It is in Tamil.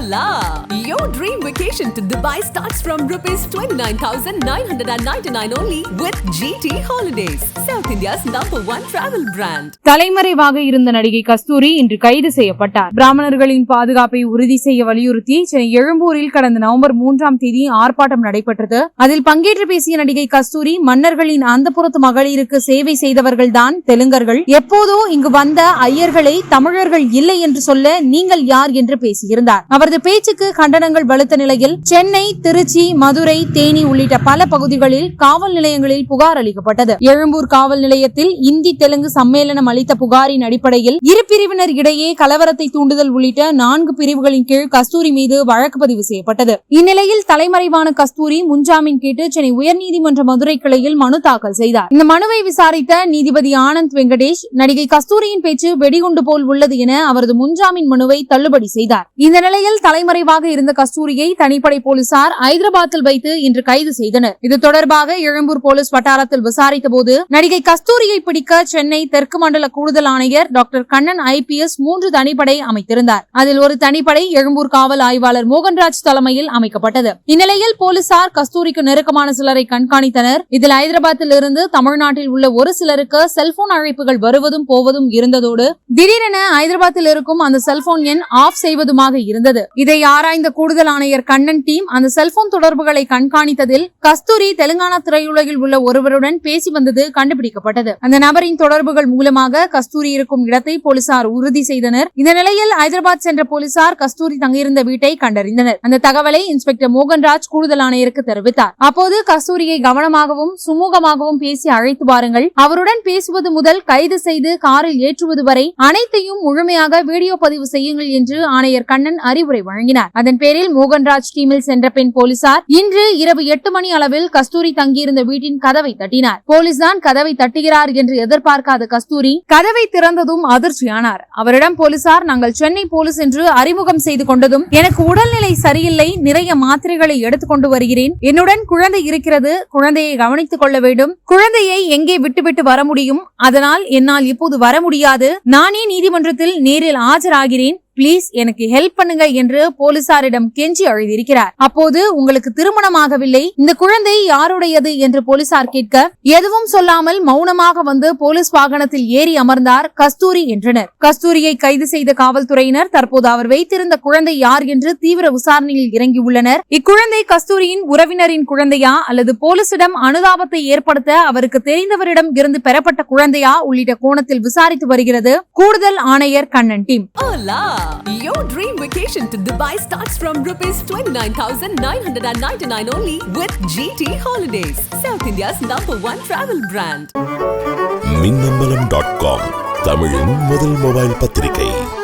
la. Your dream vacation to Dubai starts from rupees 29,999 only with GT Holidays, South India's number one travel brand. தலைமறைவாக இருந்த நடிகை கஸ்தூரி இன்று கைது செய்யப்பட்டார். பிராமணர்களின் பாதுகாப்பை உறுதி செய்ய வலியுறுத்தி சென்னை எழும்பூரில் கடந்த நவம்பர் மூன்றாம் தேதி ஆர்ப்பாட்டம் நடைபெற்றது. அதில் பங்கேற்று பேசிய நடிகை கஸ்தூரி மன்னர்களின் அந்தப்புறத்து மகளிருக்கு சேவை செய்தவர்கள்தான் தெலுங்கர்கள். எப்போதோ இங்கு வந்த ஐயர்களை தமிழர்கள் இல்லை என்று சொல்ல நீங்கள் யார் என்று பேசியிருந்தார். அவரது பேச்சுக்கு கண்டனங்கள் வலுத்த நிலையில் சென்னை திருச்சி மதுரை தேனி உள்ளிட்ட பல பகுதிகளில் காவல் நிலையங்களில் புகார் அளிக்கப்பட்டது. எழும்பூர் காவல் நிலையத்தில் இந்தி தெலுங்கு சம்மேளனம் அளித்த புகாரின் அடிப்படையில் இரு பிரிவினர் இடையே கலவரத்தை தூண்டுதல் உள்ளிட்ட நான்கு பிரிவுகளின் கீழ் கஸ்தூரி மீது வழக்கு பதிவு செய்யப்பட்டது. இந்நிலையில் தலைமறைவான கஸ்தூரி முன்ஜாமீன் கேட்டு சென்னை உயர்நீதிமன்ற மதுரை கிளையில் மனு தாக்கல் செய்தார். இந்த மனுவை விசாரித்த நீதிபதி ஆனந்த் வெங்கடேஷ் நடிகை கஸ்தூரியின் பேச்சு வெடிகுண்டு போல் உள்ளது என அவரது முன்ஜாமீன் மனுவை தள்ளுபடி செய்தார். இந்த நிலையில் தலைமறைவாக இருந்த கஸ்தூரியை தனிப்படை போலீசார் ஐதராபாத்தில் வைத்து இன்று கைது செய்தனர். இது தொடர்பாக எழும்பூர் போலீஸ் வட்டாரத்தில் விசாரித்த போது நடிகை கஸ்தூரியை பிடிக்க சென்னை தெற்கு மண்டல கூடுதல் ஆணையர் டாக்டர் கண்ணன் ஐபிஎஸ் மூன்று தனிப்படை அமைத்திருந்தார். அதில் ஒரு தனிப்படை எழும்பூர் காவல் ஆய்வாளர் மோகன்ராஜ் தலைமையில் அமைக்கப்பட்டது. இந்நிலையில் போலீசார் கஸ்தூரிக்கு நெருக்கமான சிலரை கண்காணித்தனர். இதில் ஐதராபாத்தில் இருந்து தமிழ்நாட்டில் உள்ள ஒரு சிலருக்கு செல்போன் அழைப்புகள் வருவதும் போவதும் இருந்ததோடு திடீரென ஐதராபாத்தில் இருக்கும் அந்த செல்போன் எண் ஆஃப் செய்வதுமாக இருந்தது. இதை ஆராய்ந்து கூடுதல் ஆணையர் கண்ணன் டீம் அந்த செல்போன் தொடர்புகளை கண்காணித்ததில் கஸ்தூரி தெலுங்கானா திரையுலகில் உள்ள ஒருவருடன் பேசி வந்தது கண்டுபிடிக்கப்பட்டது. அந்த நபரின் தொடர்புகள் மூலமாக கஸ்தூரி இருக்கும் இடத்தை போலீசார் உறுதி செய்தனர். இந்த நிலையில் ஹைதராபாத் சென்ற போலீசார் கஸ்தூரி தங்கியிருந்த வீட்டை கண்டறிந்தனர். அந்த தகவலை இன்ஸ்பெக்டர் மோகன்ராஜ் கூடுதல் ஆணையருக்கு தெரிவித்தார். அப்போது கஸ்தூரியை கவனமாகவும் சுமூகமாகவும் பேசி அழைத்து பாருங்கள் அவருடன் பேசுவது முதல் கைது செய்து காரில் ஏற்றுவது வரை அனைத்தையும் முழுமையாக வீடியோ பதிவு செய்யுங்கள் என்று ஆணையர் கண்ணன் அறிவுரை வழங்கினார். அந்த அதன் பேரில் மோகன்ராஜ் டீமில் சென்ற பெண் போலீசார் இன்று இரவு எட்டு மணி அளவில் கஸ்தூரி தங்கியிருந்த வீட்டின் கதவை தட்டினார். போலீஸ் தான் கதவை தட்டுகிறார் என்று எதிர்பார்க்காத கஸ்தூரி கதவை திறந்ததும் அதிர்ச்சியானார். அவரிடம் போலீசார் நாங்கள் சென்னை போலீஸ் என்று அறிமுகம் செய்து கொண்டதும் எனக்கு உடல்நிலை சரியில்லை நிறைய மாத்திரைகளை எடுத்துக்கொண்டு வருகிறேன். என்னுடன் குழந்தை இருக்கிறது குழந்தையை கவனித்துக் கொள்ள வேண்டும். குழந்தையை எங்கே விட்டுவிட்டு வர முடியும்? அதனால் என்னால் இப்போது வர முடியாது. நானே நீதிமன்றத்தில் நேரில் ஆஜராகிறேன். ப்ளீஸ் எனக்கு ஹெல்ப் பண்ணுங்க என்று போலீசாரிடம் கெஞ்சி அழுதியிருக்கிறார். அப்போது உங்களுக்கு திருமணமாகவில்லை இந்த குழந்தை யாருடையது என்று போலீசார் கேட்க எதுவும் சொல்லாமல் மௌனமாக வந்து போலீஸ் வாகனத்தில் ஏறி அமர்ந்தார் கஸ்தூரி என்றனர். கஸ்தூரியை கைது செய்த காவல்துறையினர் தற்போது அவர் வைத்திருந்த குழந்தை யார் என்று தீவிர விசாரணையில் இறங்கியுள்ளனர். இக்குழந்தை கஸ்தூரியின் உறவினரின் குழந்தையா அல்லது போலீசிடம் அனுதாபத்தை ஏற்படுத்த அவருக்கு தெரிந்தவரிடம் இருந்து பெறப்பட்ட குழந்தையா உள்ளிட்ட கோணத்தில் விசாரித்து வருகிறது. கூடுதல் ஆணையர் Kannan team. Your dream vacation to Dubai starts from rupees 29,999 only with GT Holidays, South India's number one travel brand. Minnambalam dot com தமிழின் முதல் மொபைல் பத்திரிகை